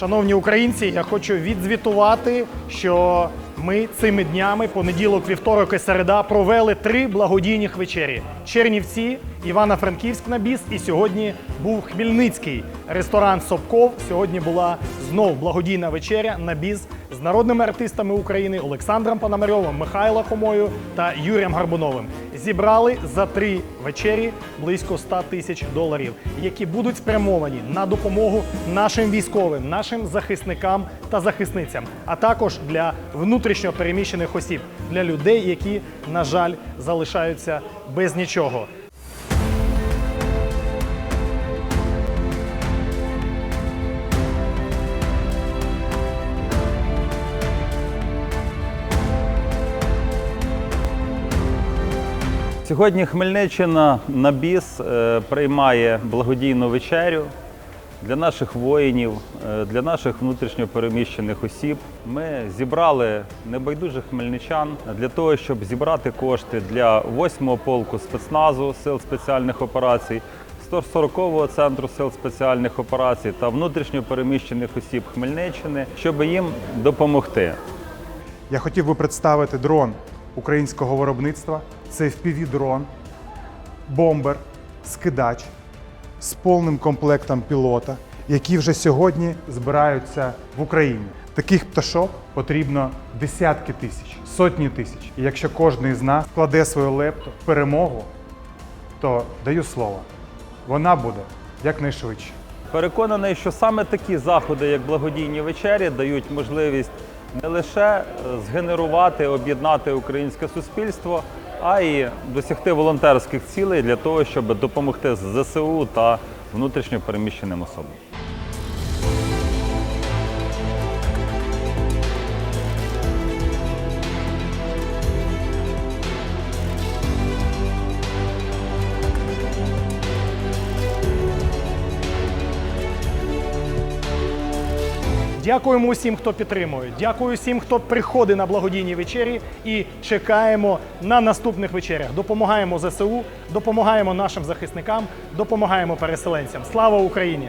Шановні українці, я хочу відзвітувати, що ми цими днями, понеділок, вівторок і середа, провели три благодійних вечері: Чернівці, Івано-Франківськ на біс, і сьогодні був Хмельницький ресторан Собков. Сьогодні була знов благодійна вечеря на біс з народними артистами України Олександром Пономарьовим, Михайлом Хомою та Юрієм Гарбуновим. Зібрали за три вечері близько 100 тисяч доларів, які будуть спрямовані на допомогу нашим військовим, нашим захисникам та захисницям, а також для внутрішньо переміщених осіб, для людей, які, на жаль, залишаються без нічого. Сьогодні Хмельниччина на біс е, приймає благодійну вечерю для наших воїнів, е, для наших внутрішньо переміщених осіб. Ми зібрали небайдужих хмельничан для того, щоб зібрати кошти для 8-го полку спецназу сил спеціальних операцій. 140-го центру сил спеціальних операцій та внутрішньо переміщених осіб Хмельниччини, щоб їм допомогти. Я хотів би представити дрон українського виробництва. Це FPV-дрон, бомбер, скидач з повним комплектом пілота, які вже сьогодні збираються в Україні. Таких пташок потрібно десятки тисяч, сотні тисяч. І якщо кожен з нас вкладе свою лепту в перемогу, то даю слово, вона буде якнайшвидше. Переконаний, що саме такі заходи, як благодійні вечері, дають можливість не лише е, згенерувати, об'єднати українське суспільство, а й досягти волонтерських цілей для того, щоб допомогти ЗСУ та внутрішньо переміщеним особам. Дякуємо усім, хто підтримує. Дякую всім, хто приходить на благодійні вечері і чекаємо на наступних вечерях. Допомагаємо ЗСУ, допомагаємо нашим захисникам, допомагаємо переселенцям. Слава Україні!